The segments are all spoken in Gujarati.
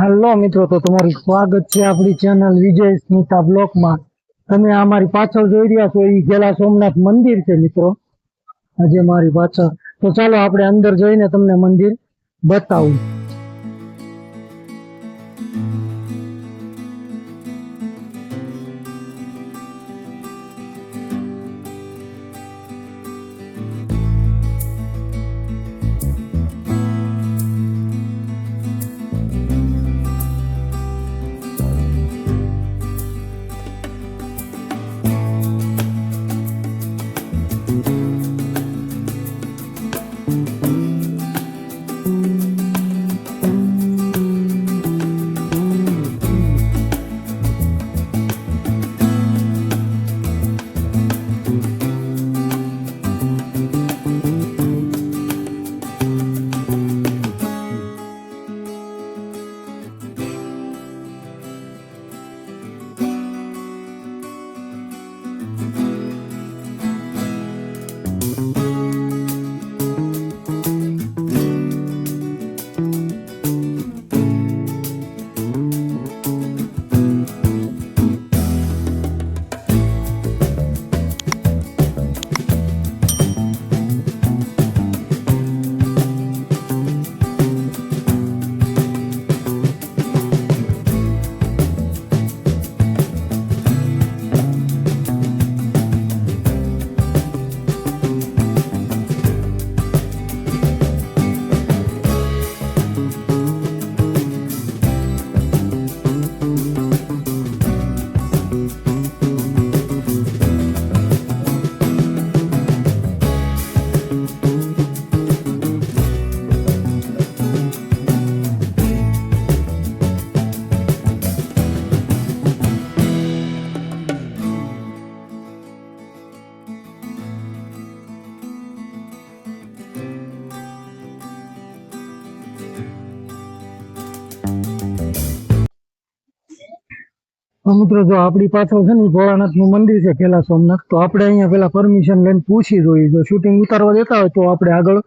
હાલો મિત્રો, તો તમારું સ્વાગત છે આપણી ચેનલ વિજય સ્મિતા બ્લોકમાં. તમે આ મારી પાછળ જોઈ રહ્યા છો એ ગેલા સોમનાથ મંદિર છે મિત્રો. આજે મારી પાછળ. તો ચાલો આપણે અંદર જઈને તમને મંદિર બતાવું. તો મિત્રો જો આપણી પાછળ છે ને ભોળાનાથનું મંદિર છે કેલા સોમનાથ, તો આપણે અહીંયા પેલા પરમિશન લઈને પૂછી જોઈએ. જો શૂટિંગ ઉતારવા દેતા હોય તો આપણે આગળ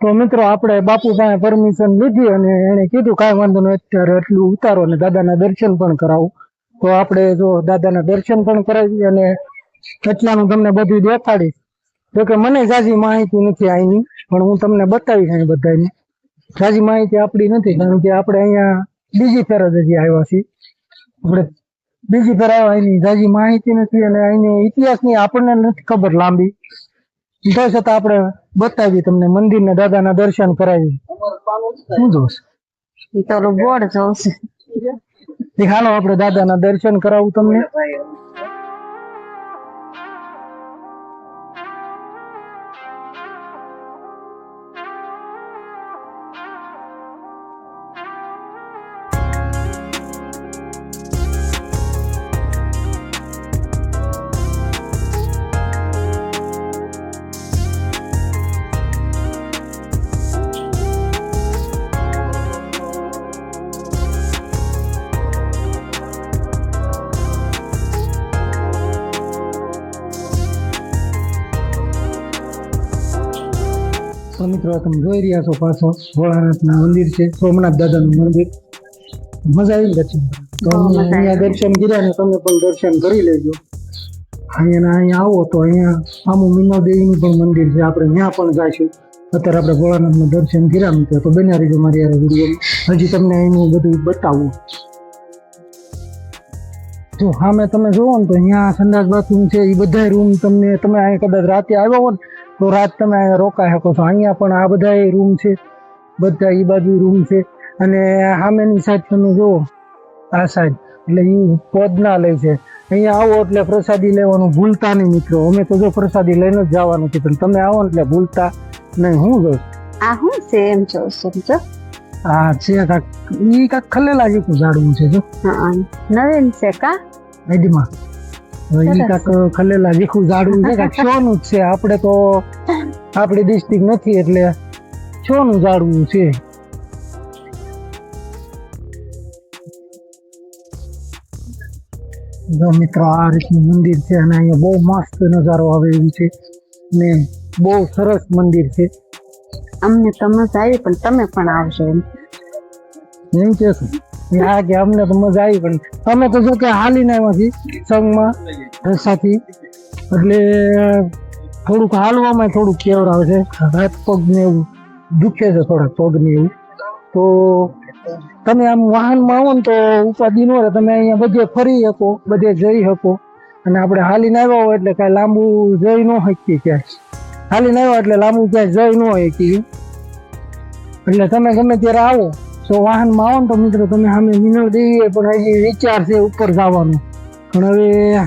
તો મિત્રો આપણે બાપુ પાસે પરમિશન લીધી અને એને કીધું, કાંઈ વાંધો નહીં, અત્યારે એટલું ઉતારો અને દાદાના દર્શન પણ કરાવું. તો આપણે જો દાદાના દર્શન પણ કરાવી અને એટલાનું તમને બધું દેખાડીશ. જો કે મને જાજી માહિતી નથી અહીંની પણ હું તમને બતાવીશ અહીં બધાની જાજી માહિતી આપણી નથી, કારણ કે આપણે અહીંયા બીજી ફેર જ હજી આવ્યા છીએ. આપણે બીજી ફેર એની જાજી માહિતી નથી અને અહીંની ઇતિહાસની આપણને નથી ખબર લાંબી. તો છતાં આપણે બતાવી તમને મંદિર ને દાદાના દર્શન કરાવી શું જોશ? ઈ તો બોર્ડ જોશે. હાલો આપણે દાદાના દર્શન કરાવું તમને. મિત્રો તમે જોઈ રહ્યા છો પાછો ભોળાનાથનું મંદિર છે સોમનાથ દાદાનું મંદિર. મજા આવી દર્શન તો. અહીંયા દર્શન કર્યા ને તમે પણ દર્શન કરી લેજો. અહીંયા અહીંયા આવો તો અહીંયા આમું મીના દેવીનું પણ મંદિર છે આપણે ત્યાં પણ જઈશું અત્યારે આપણે ભોળાનાથનું દર્શન કર્યા મિત્રો તો બન્યા રહીજો મારી યાર વીડિયો હજી તમને એનું બધું બતાવું. જો સામે તમે જોવો ને તો અહીંયા સંડાસ બાથરૂમ છે એ બધા રૂમ તમને તમે અહીંયા કદાચ રાતે આવ્યા હો ને તો રાત તમે અહીંયા રોકાઈ શકો છો. અહીંયા પણ આ બધા રૂમ છે. બધા એ બાજુ રૂમ છે. અને સામેની સાઈડ તમે જુઓ. આ સાઈડ એટલે એ પોદના લે છે. અહીંયા આવો એટલે પ્રસાદી લેવાનું ભૂલતા નહીં મિત્રો. અમે તો જો પ્રસાદી લઈને જ જવાનું છે. પણ તમે આવો એટલે ભૂલતા નહીં. હું જોઉં આ હું છે એમ જોશું સમજો? આ છે કાક ઈ કાક ખલેલા જેવું ઝાડવું છે જો. હા નવીન છે કા? નદીમાં ઈ કાક ખલેલા જેખું ઝાડવું છે કાક શોનું જ છે. આપણે તો આપણી ડિસ્ટ્રિક્ટ નથી એટલે શોનું ઝાડવું છે. જો મિત્રો આ રીતનું મંદિર છે અને અહીંયા બહુ મસ્ત નજારો આવે એવું છે ને બહુ સરસ મંદિર છે. અમને તમે આવી પણ તમે પણ આવશો એમ. એમ કે છે. હા કે અમને તો મજા આવી, પણ અમે તો જો કે હાલીને આવ્યા છીએ સંઘમાં રસ્તાથી એટલે થોડુંક હાલવામાં થોડુંક કેવડાવે છે. હાથ પગ ને એવું દુખે છે થોડાક પગ ને એવું. તો તમે આમ વાહનમાં આવો ને તો ઉપાધિ ન રહે. તમે અહીંયા બધે ફરી શકો, બધે જઈ શકો. અને આપણે હાલીને આવ્યા હોય એટલે કાંઈ લાંબુ જઈ ન શકીએ ક્યાંય. હાલીને આવ્યા એટલે લાંબુ ક્યાંય જઈ ન શકીએ. એટલે તમે ગમે ત્યારે આવો. તો વાહનમાં આવો ને તો મિત્રો તમે સામે મિનળ દેવી પણ હજી વિચાર છે ઉપર જવાનો. પણ હવે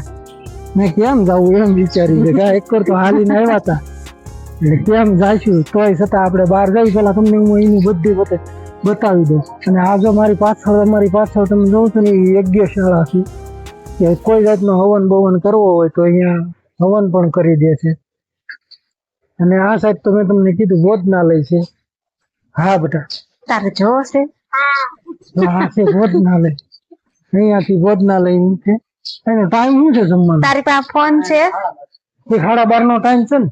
મેં કેમ જવું એમ વિચાર્યું છે એક વાર તો હાલીને આવ્યા હતા. એટલે કેમ જાઈશું તોય છતાં આપણે બહાર જઈ પેલા તમને હું એની બધી બતે બતાવી દઉં. અને આ જો મારી પાછળ, અમારી પાછળ તમે જોઉં છો ને, એ યજ્ઞશાળા છે. કે કોઈ જાતનો હવન બવન કરવો હોય તો અહીંયા હવન પણ કરી દે છે. અને આ સાઈડ તો મેં તમને કીધું ભોજનાલય છે. હા, બેટા. તારે જો છે આ છે ભોજનાલય. અહીંયાથી ભોજનાલયનું છે. એનો ટાઈમ શું છે જમવાનો? તારી પાસે ફોન છે? સાડા બાર નો ટાઈમ છે ને?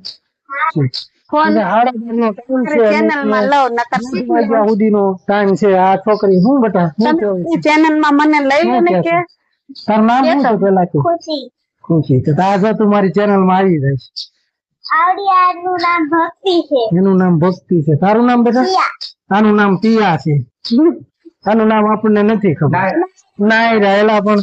ફોન સાડા બાર નો ટાઈમ છે ચેનલમાં લવ નકર વાગ્યા સુધીનો ટાઈમ છે. આ છોકરી હું બેટા ચેનલમાં મને લઈ લે ને કે? તારું નામ શું છે પેલા કે ખુશી. તો આ જો તું મારી ચેનલમાં આવી જાય આવડિયાનું નામ ભક્તિ છે. એનું નામ ભક્તિ છે. તારું નામ બેટા? આનું નામ પિયા છે. આનું નામ આપણને નથી ખબર. નાયરા એલા પણ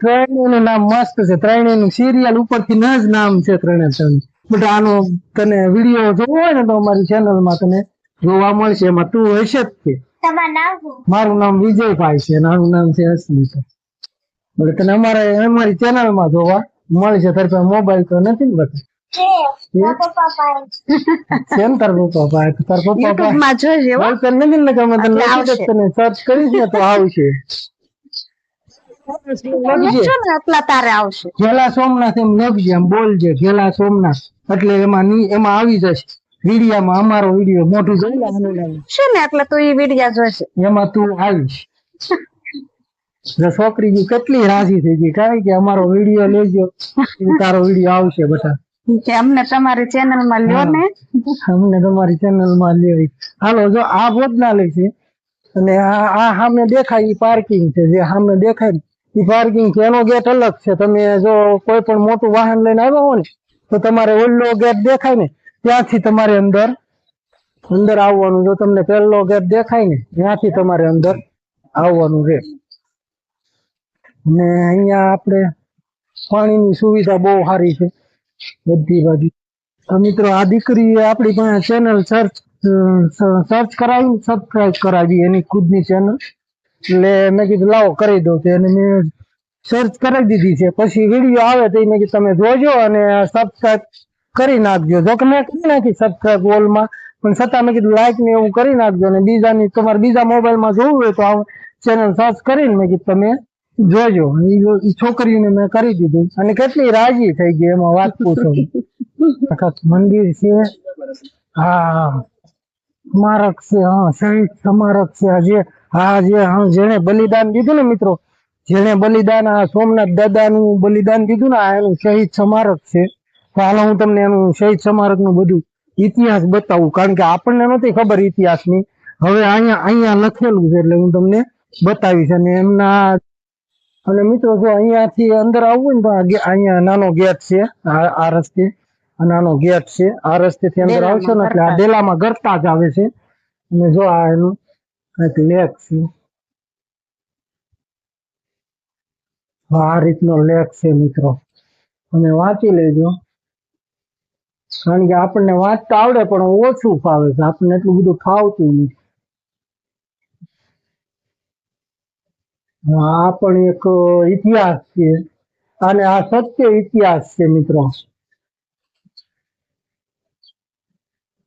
ત્રણેયનું નામ મસ્ત છે. ત્રણેયનું સિરિયલ ઉપરથી ન જ નામ છે ત્રણે ત્રણ. બટ આનો તને વીડિયો જોવો હોય ને તો અમારી ચેનલમાં તને જોવા મળશે. એમાં તું હશે જ તે. તમારું નામ શું? મારું નામ વિજયભાઈ છે. નાનું આનું નામ છે અસ્મિતા. એટલે તને અમારે અમારી ચેનલમાં જોવા મળશે. તારી પાસે મોબાઈલ તો નથી ને બધા તાર પપ્પા તાર પપ્પા યુટ્યુબમાં જોજે હો. તને નથી ને તને આવશે. તને સર્ચ તો આવશે. ઘેલા સોમનાથ એમ લખજે એમ બોલજે ઘેલા સોમનાથ. એટલે એમાં એમાં આવી જશે. વિડીયામાં અમારો વીડિયો મોટું જોઈ. છે ને એટલે તું ઈ વિડિયા જોશે. એમાં તું આવીશ. છોકરી બી કેટલી રાજી થઈ ગઈ. કારણ કે અમારો વીડિયો લેજો. તારો વીડિયો આવશે બધા. અમને તમારી ચેનલમાં લ્યો ને. અમને તમારી ચેનલમાં લ્યો હાલો, જો આ ભોજનાલય છે, અને આ સામે દેખાય ઈ પાર્કિંગ છે, જે સામે દેખાય ઈ પાર્કિંગ છે, એનો ગેટ અલગ છે. તમે જો કોઈ પણ મોટું વાહન લઈને આવ્યા હો ને, તો તમારે ઓલો ગેટ દેખાય ને, ત્યાંથી તમારે અંદર અંદર આવવાનું. જો તમને પહેલો ગેટ દેખાય ને, ત્યાંથી તમારે અંદર આવવાનું રહે ને અહીંયા આપણે પાણીની સુવિધા બહુ સારી છે. બધી બાજુ. મિત્રો, આ દીકરી આપણી પાસે ચેનલ સર્ચ સર્ચ કરાવી સબસ્ક્રાઇબ કરાવી એની ખુદની ચેનલ એટલે મેં કીધું, લાવો, કરી દઉં તો એને મેં સર્ચ કરાવી દીધી છે. પછી વીડિયો આવે તો મેં કીધું, તમે જોજો અને સબસ્ક્રાઇબ કરી નાખજો. જો કે મેં કરી નાખી સબસ્ક્રાઇબ વોલમાં પણ છતાં મેં કીધું લાઈક ને એવું કરી નાખજો. અને બીજાની, તમારે બીજા મોબાઈલમાં જોવું હોય તો આ ચેનલ સર્ચ કરીને મેં કીધું, તમે જોજો, ઈ છોકરીને મેં કરી દીધું. અને કેટલી રાજી થઈ ગઈ એમાં વાત પૂછો મંદિર છે. હા સ્મારક છે, હા, શહીદ સ્મારક છે. આજે હા જે, હા જેને બલિદાન દીધું ને મિત્રો જેને બલિદાન, આ સોમનાથ દાદાનું બલિદાન દીધું ને એનું શહીદ સ્મારક છે. હાલો હું તમને એનું શહીદ સ્મારકનું બધું ઇતિહાસ બતાવું, કારણ કે આપણને નથી ખબર ઇતિહાસની. હવે અહીંયા અહીંયા લખેલું છે એટલે હું તમને બતાવીશ. અને એમના અને મિત્રો જો અહીંયાથી અંદર આવવું ને તો અહીંયા નાનો ગેટ છે આ રસ્તે નાનો ગેટ છે. આ રસ્તેથી અંદર આવશો ને એટલે આ. ડેલામાં ગરતા જ આવે છે. અને જો આ એનું કંઈક લેક છે. આ રીતનો લેક છે મિત્રો. તમે વાંચી લેજો. કારણ કે આપણને વાંચતા આવડે પણ ઓછું ફાવે છે. આપણને એટલું બધું ફાવતું નથી. આ પણ એક ઇતિહાસ છે. અને આ સત્ય ઇતિહાસ છે મિત્રો.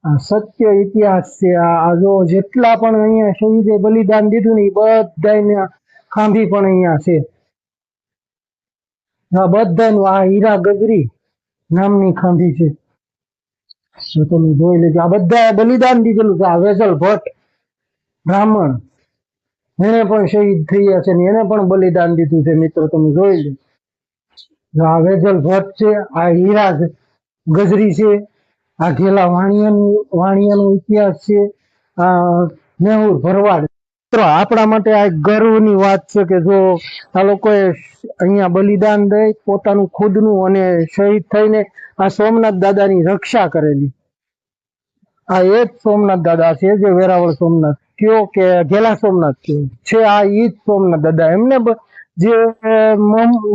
આ સત્ય ઇતિહાસ છે. આ જો જેટલા પણ અહીંયા શહીદે બલિદાન દીધું ને એ બધાને ખાંભી પણ અહીંયા છે. આ બધાનું આ હીરા ગગરી નામની ખાંભી છે. તો તમે જોઈ લેજો, આ બધા બલિદાન દીધેલું છે. આ વેજલ ભટ્ટ, બ્રાહ્મણ એને પણ શહીદ થયા છે ને એને પણ બલિદાન દીધું છે. મિત્રો, તમે જોઈ લો. આ વેજલ ભટ્ટ છે, આ હીરા ગજરી છે, આ ઘેલા વાણિયાનું, વાણિયાનો ઇતિહાસ છે, આ મેહુર ભરવાડ. મિત્રો, આપણા માટે આ ગર્વની વાત છે કે જો આ લોકોએ અહીંયા બલિદાન દઈ પોતાનું ખુદનું અને શહીદ થઈને આ સોમનાથ દાદાની રક્ષા કરેલી. આ એ જ સોમનાથ દાદા છે, જે વેરાવળ સોમનાથ. કયો કે ઘેલા સોમનાથ કયો? છે આ ઈ જ સોમનાથ દાદા. એમને જે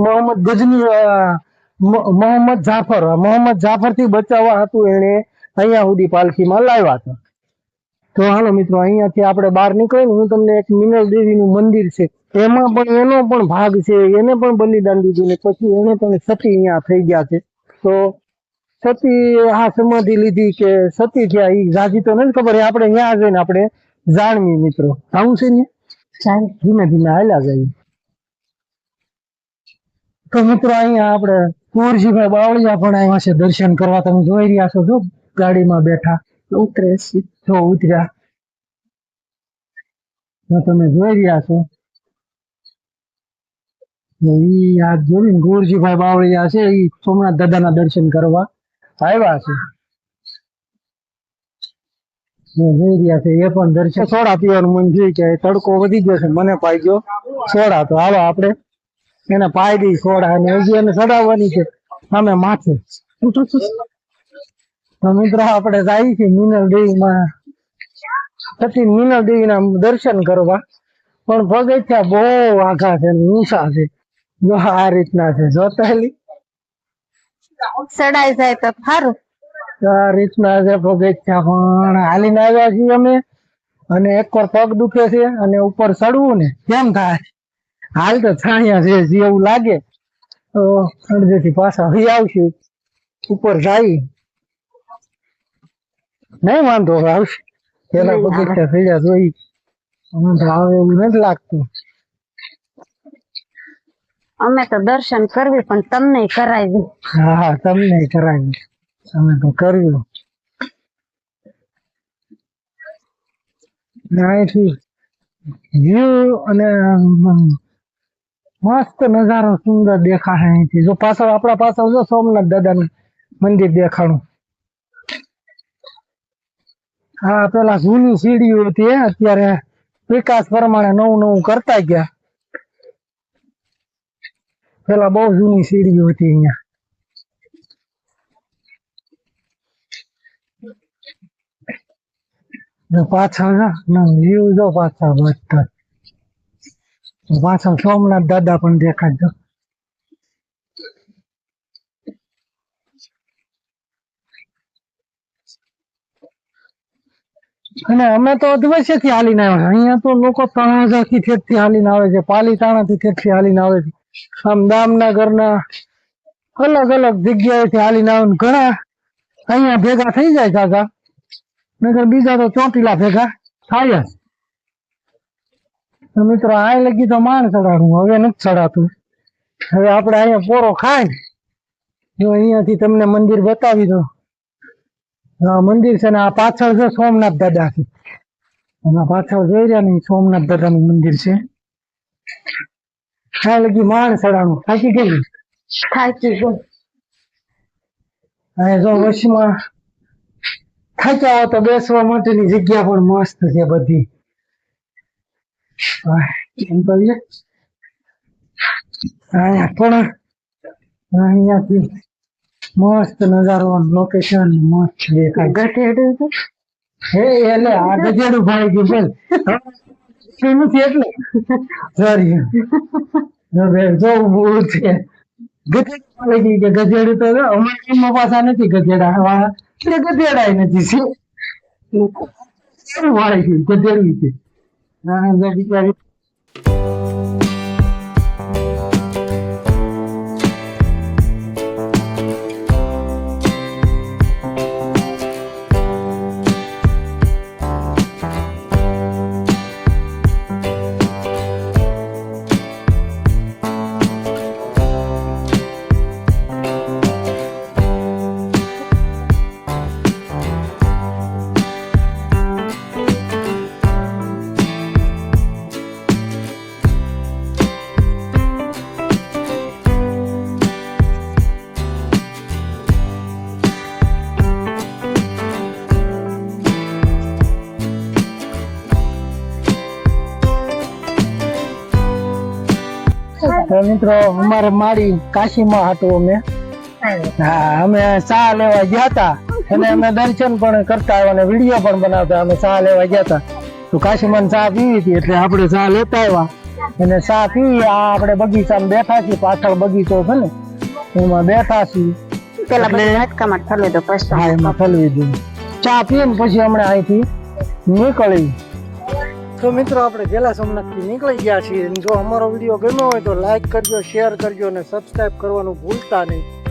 મોહમ્મદ ગજની મોહમ્મદ જાફર મોહમ્મદ જાફરથી બચાવવા હતું એને અહીંયા સુધી પાલખીમાં લાવ્યા હતા. તો હાલો મિત્રો, અહીંયાથી આપણે બહાર નીકળે હું તમને એક મિનલ દેવીનું મંદિર છે. એમાં પણ એનો પણ ભાગ છે, એને પણ બલિદાન દીધું ને પછી એને પણ સતી અહીંયા થઈ ગયા છે. તો સતી આ સમાધિ લીધી કે સતી થયા એ જાજી તો નથી ખબર આપણે ત્યાં જઈને આપણે જાણવી મિત્રો. આવું છે ને? ધીમે ધીમે હાલ્યા જઈએ તો મિત્રો અહીંયા આપણે કુંવરજીભાઈ બાવળિયા પણ આવ્યા છે દર્શન કરવા. તમે જોઈ રહ્યા છો, જો ગાડીમાં બેઠા. ઉતરે જો ઉતર્યા. તમે જોઈ રહ્યા છો. ને ઈ કુંવરજીભાઈ બાવળિયા છે એ સોમનાથ દાદાના દર્શન કરવા આવ્યા છે. તડકો વધી ગયો છે. મને પાઈ ગયો સોડા તો હાલો આપણે એને પાઈ દઈ સોડા અને હજી એને ચડાવવાની છે. અમે માથે. મિત્રો આપણે જાય છે મિનલ દેવીમાં. સતી મિનલ દેવી ના દર્શન કરવા. પણ પગથિયા બહુ આઘા છે ઊંચા છે. જો આ રીતના છે. જોતા સડાઈ જાય તો સારું. રીતના છે. પગથિયા પણ હાલીને આવ્યા છીએ અમે. અને એક વાર પગ દુખે છે અને ઉપર ચડવું ને કેમ થાય? હાલ તો છાણિયા છે જેવું લાગે. તો અડધેથી પાછા હઈ આવશે. ઉપર જાય. નહીં વાંધો આવશે. પેલા પગથિયા થઈ જાય જોઈ. વાંધો આવે એવું નથી લાગતું. અમે તો દર્શન કરવી પણ તમને કરાવી. હા હા તમને કરાવી. તમે તો કર્યું અહીંથી વ્યૂ અને મસ્ત નજારો સુંદર દેખાશે અહીંથી. જો પાછળ, આપણા પાછળ જો સોમનાથ દાદાનું મંદિર દેખાણું. હા, પેલા જૂની સીડીઓ હતી અત્યારે વિકાસ પ્રમાણે નવું નવું કરતા ગયા. પેલા બહુ જૂની સીડીઓ હતી અહીંયા. ને પાછળ સોમનાથ દાદા પણ દેખાય જો અને અમે તો અધવશ્યથી હાલીને આવ્યા. અહીંયા તો લોકો તણાજા થી ઠેઠથી આવે છે. પાલીતાણા થી ઠેઠથી આવે છે. આમ દામનગર ના અલગ અલગ જગ્યાએથી હાલીને આવે ને ઘણા અહીંયા ભેગા થઈ જાય કાકા નગર બીજા તો ચોટીલા ભેગા થાય જ. મિત્રો આ લગી તો માણ ચડાડું હવે નથી ચડાતું. હવે આપણે અહીંયા પોરો ખાય જો અહીંયાથી તમને મંદિર બતાવી દો આ મંદિર છે ને આ પાછળ છે સોમનાથ દાદા એના પાછળ જોઈ રહ્યા ને સોમનાથ સોમનાથ દાદાનું મંદિર છે. આ લગી માણ ચડાણું. થાકી ગયું થાકી ગયું અને જો વચમાં થાક્યા હો તો બેસવા માટેની જગ્યા પણ મસ્ત છે બધી. એમ કરીએ? અહીંયા પણ અહીંયાથી મસ્ત નજારો લોકેશન મસ્ત દેખાય છે? હે એટલે આ ગજેડું ભાઈ ગયું બોલ. શું નથી એટલે? સોરી જો બે જો ઊભું છે. ગયું કે ગજેડું તો અમારા પાછા નથી ગજેડા વાળા. એટલે ગજેડાય નથી શું વાળી ગયું ગજેડું છે. બિચારી મિત્રો અમારે મારી કાશીમાં હતું અમે. હા અમે ચા લેવા ગયા હતા. અને અમે દર્શન પણ કરતા આવ્યા અને વીડિયો પણ બનાવતા અમે ચા લેવા ગયા હતા. તો કાશીમાં ચા પીવી હતી એટલે આપણે ચા લેતા આવ્યા. અને ચા પી આ આપણે બગીચામાં બેઠા છીએ પાછળ બગીચો છે ને. એમાં બેઠા છીએ. પેલા ઠલવી દો પછી હા એમાં ફલવી દીધું ચા પીને પછી હમણાં અહીંથી નીકળી. તો મિત્રો, આપણે ગેલા સોમનાથથી નીકળી ગયા છીએ. જો અમારો વીડિયો ગમ્યો હોય તો લાઇક કરજો શેર કરજો અને સબસ્ક્રાઈબ કરવાનું ભૂલતા નહીં.